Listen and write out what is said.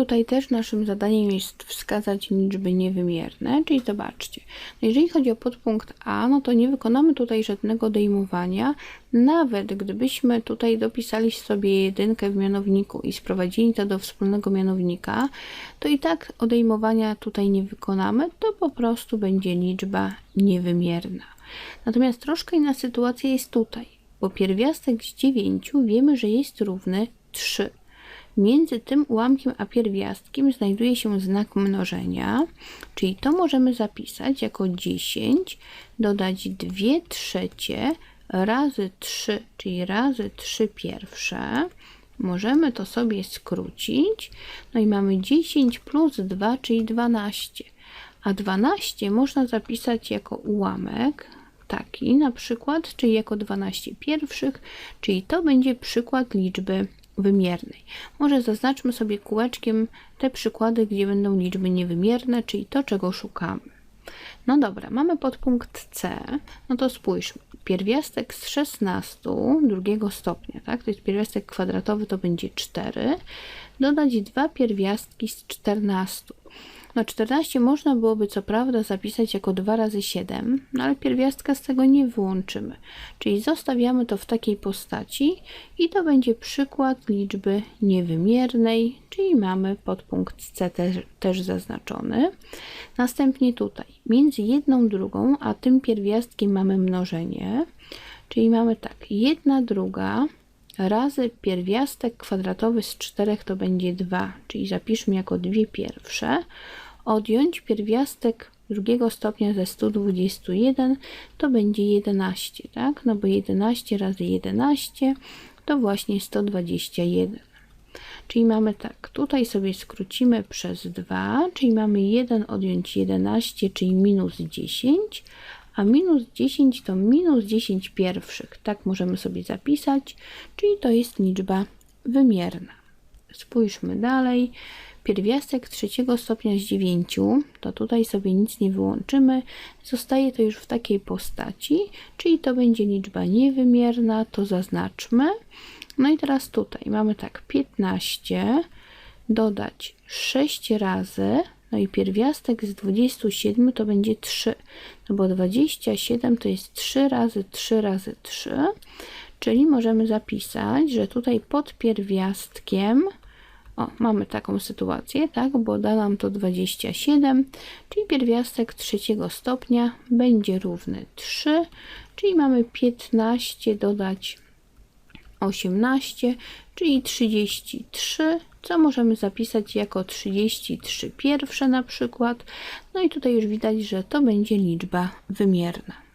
tutaj też naszym zadaniem jest wskazać liczby niewymierne, czyli zobaczcie, no jeżeli chodzi o podpunkt A, no to nie wykonamy tutaj żadnego odejmowania, nawet gdybyśmy tutaj dopisali sobie jedynkę w mianowniku i sprowadzili to do wspólnego mianownika, to i tak odejmowania tutaj nie wykonamy, to po prostu będzie liczba niewymierna. Natomiast troszkę inna sytuacja jest tutaj, bo pierwiastek z 9 wiemy, że jest równy 3. Między tym ułamkiem a pierwiastkiem znajduje się znak mnożenia, czyli to możemy zapisać jako 10, dodać 2 trzecie razy 3, czyli razy 3 pierwsze. Możemy to sobie skrócić. No i mamy 10 plus 2, czyli 12. A 12 można zapisać jako ułamek, taki na przykład, czyli jako 12 pierwszych, czyli to będzie przykład liczby wymiernej. Może zaznaczmy sobie kółeczkiem te przykłady, gdzie będą liczby niewymierne, czyli to, czego szukamy. No dobra, mamy podpunkt C, no to spójrzmy. Pierwiastek z 16 drugiego stopnia, tak? To jest pierwiastek kwadratowy, to będzie 4. Dodać dwa pierwiastki z 14. No 14 można byłoby co prawda zapisać jako 2 razy 7, no ale pierwiastka z tego nie wyłączymy. Czyli zostawiamy to w takiej postaci i to będzie przykład liczby niewymiernej, czyli mamy podpunkt C też, też zaznaczony. Następnie tutaj między jedną drugą, a tym pierwiastkiem mamy mnożenie, czyli mamy tak, jedna druga razy pierwiastek kwadratowy z 4 to będzie 2, czyli zapiszmy jako dwie pierwsze. Odjąć pierwiastek drugiego stopnia ze 121 to będzie 11, tak? No bo 11 razy 11 to właśnie 121. Czyli mamy tak, tutaj sobie skrócimy przez 2, czyli mamy 1 odjąć 11, czyli minus 10, a minus 10 to minus 10 pierwszych. Tak możemy sobie zapisać, czyli to jest liczba wymierna. Spójrzmy dalej. Pierwiastek trzeciego stopnia z 9, to tutaj sobie nic nie wyłączymy. Zostaje to już w takiej postaci, czyli to będzie liczba niewymierna, to zaznaczmy. No i teraz tutaj mamy tak 15 dodać 6 razy no i pierwiastek z 27 to będzie 3, no bo 27 to jest 3 razy 3 razy 3, czyli możemy zapisać, że tutaj pod pierwiastkiem o, mamy taką sytuację, tak, bo da nam to 27, czyli pierwiastek trzeciego stopnia będzie równy 3, czyli mamy 15 dodać 18, czyli 33, co możemy zapisać jako 33 pierwsze na przykład. No i tutaj już widać, że to będzie liczba wymierna.